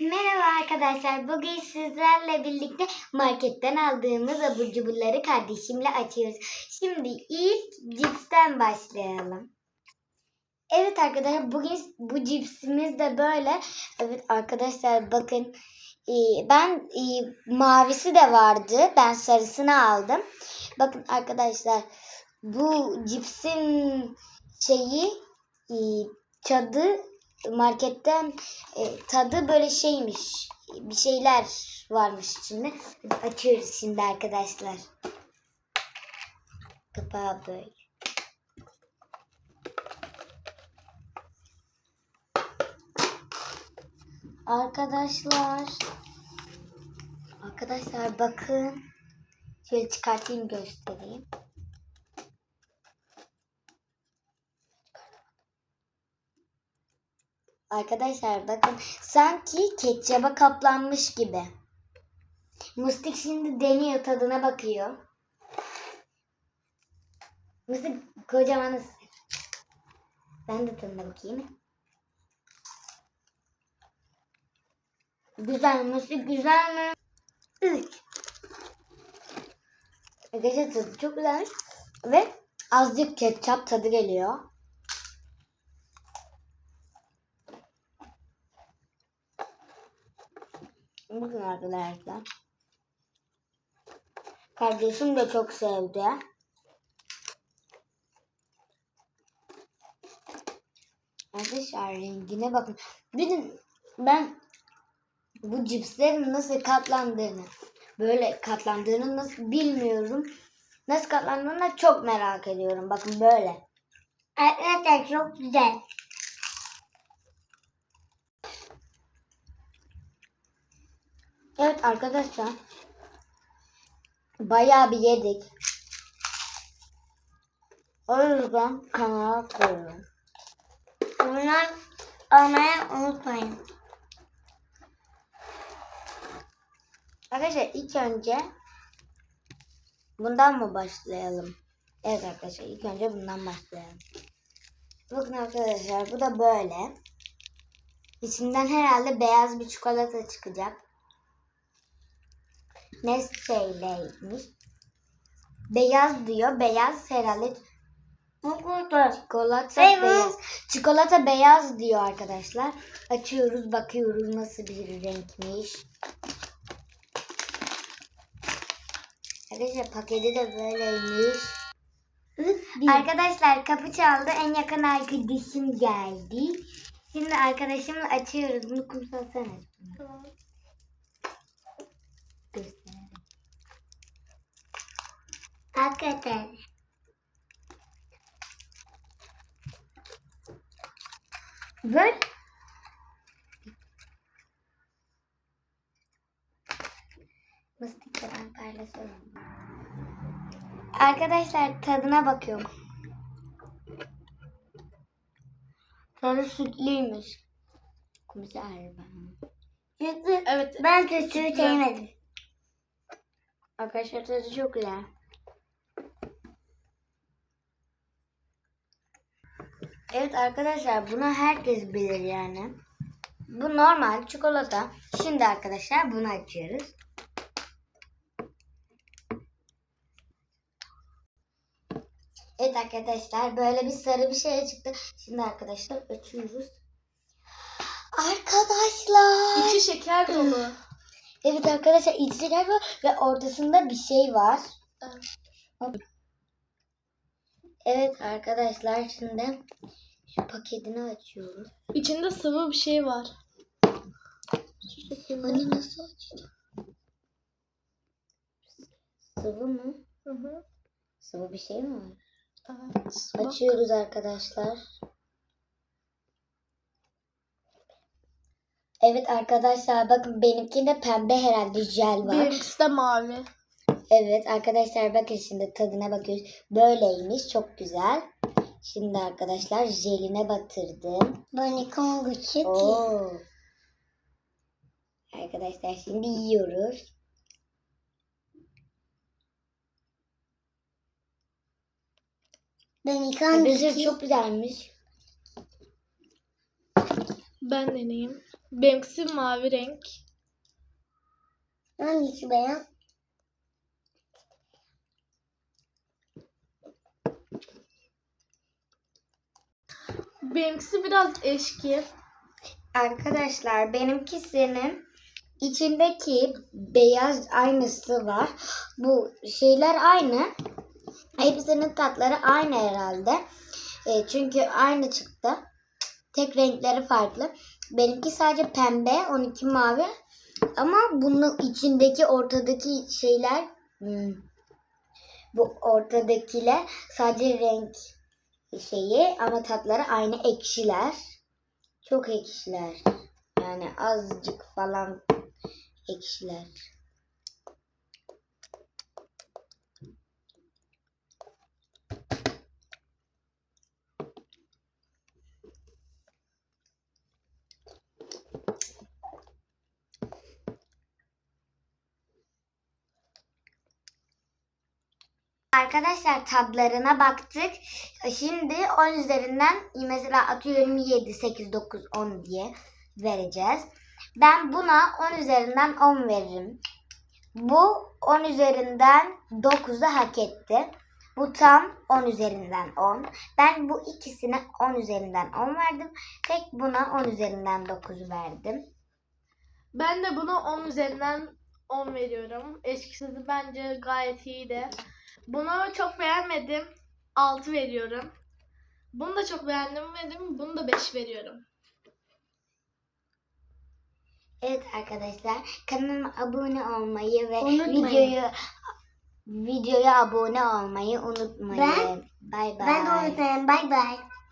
Merhaba arkadaşlar. Bugün sizlerle birlikte marketten aldığımız abur cuburları kardeşimle açıyoruz. Şimdi ilk cipsten başlayalım. Evet arkadaşlar bugün bu cipsimiz de böyle. Evet arkadaşlar bakın e, ben e, mavisi de vardı. Ben sarısını aldım. Bakın arkadaşlar bu cipsin şeyi e, tadı marketten e, tadı böyle şeymiş. Bir şeyler varmış içinde. Açıyoruz şimdi arkadaşlar. Kapağı böyle. Arkadaşlar. Arkadaşlar bakın. Şöyle çıkartayım göstereyim. Arkadaşlar bakın sanki ketçaba kaplanmış gibi. Mıstık şimdi deniyor tadına bakıyor. Mıstık kocaman. Ben de tadına bakayım. Güzel mıstık güzel mi? Üç. Arkadaşlar tadı çok güzel. Ve azıcık ketçap tadı geliyor. Bakın arkadaşlar. Kardeşim de çok sevdi. Arkadaşlar rengine bakın. De ben bu cipslerin nasıl katlandığını, böyle katlandığını nasıl bilmiyorum. Nasıl katlandığını çok merak ediyorum. Bakın böyle. Arkadaşlar çok güzel. Evet arkadaşlar. Bayağı bir yedik. O yüzden kanala koyuyorum. Bunlar almayı unutmayın. Arkadaşlar ilk önce bundan mı başlayalım? Evet arkadaşlar ilk önce bundan başlayalım. Bakın arkadaşlar bu da böyle. İçinden herhalde beyaz bir çikolata çıkacak. Nestle'ymiş. Beyaz diyor. Beyaz herhalde çikolata Evet. beyaz. Çikolata beyaz diyor arkadaşlar. Açıyoruz bakıyoruz nasıl bir renkmiş. Arkadaşlar paketi de böyleymiş. Arkadaşlar kapı çaldı. En yakın arkadaşım geldi. Şimdi arkadaşımla açıyoruz. Bunu kumsalsana. Gösterelim. Hakikaten. Böyle. Mıstıkla ben paylaşıyorum. Arkadaşlar tadına bakıyorum. Tadı sütlüymüş. Güzel ben. Çünkü Evet. ben sütü Sütlü. sevmedim. Arkadaşlar tadı çok güzel. Evet arkadaşlar bunu herkes bilir yani. Bu normal çikolata. Şimdi arkadaşlar bunu açıyoruz. Evet arkadaşlar böyle bir sarı bir şey çıktı. Şimdi arkadaşlar açıyoruz. Arkadaşlar. İçi şeker dolu. Evet arkadaşlar içecek var ve ortasında bir şey var. Evet arkadaşlar şimdi şu paketini açıyoruz. İçinde sıvı bir şey var. Hani nasıl açacağım? Sıvı mı? Hı hı. Sıvı bir şey mi var? Evet. Açıyoruz arkadaşlar. Evet arkadaşlar bakın benimkinde pembe herhalde jel var. Benimkisi de mavi. Evet arkadaşlar bakın şimdi tadına bakıyoruz. Böyleymiş çok güzel. Şimdi arkadaşlar jeline batırdım. Bana Oo. Arkadaşlar şimdi yiyoruz. Ben Arkadaşlar çok güzelmiş. Ben deneyeyim. Benimkisi mavi renk. Hangisi beyaz? Benimkisi biraz eşki. Arkadaşlar benimkisinin içindeki beyaz aynısı var. Bu şeyler aynı. Hepsinin tatları aynı herhalde. E, çünkü aynı çıktı. Tek renkleri farklı. Benimki sadece pembe, 12 mavi. Ama bunun içindeki ortadaki şeyler hmm, bu ortadakiler sadece renk şeyi ama tatları aynı ekşiler. Çok ekşiler. Yani azıcık falan ekşiler. Arkadaşlar tadlarına baktık. Şimdi 10 üzerinden mesela atıyorum 7, 8, 9, 10 diye vereceğiz. Ben buna 10 üzerinden 10 veririm. Bu 10 üzerinden 9'u hak etti. Bu tam 10 üzerinden 10. Ben bu ikisine 10 üzerinden 10 verdim. Tek buna 10 üzerinden 9 verdim. Ben de buna 10 üzerinden 10 veriyorum. Eşkisizi bence gayet iyiydi. Bunu çok beğenmedim. 6 veriyorum. Bunu da çok beğendim dedim. Bunu da 5 veriyorum. Evet arkadaşlar kanalıma abone olmayı ve Unutmayın. videoyu videoya abone olmayı unutmayın. Ben- Bay bay. Ben de unutmayın. Bay bay.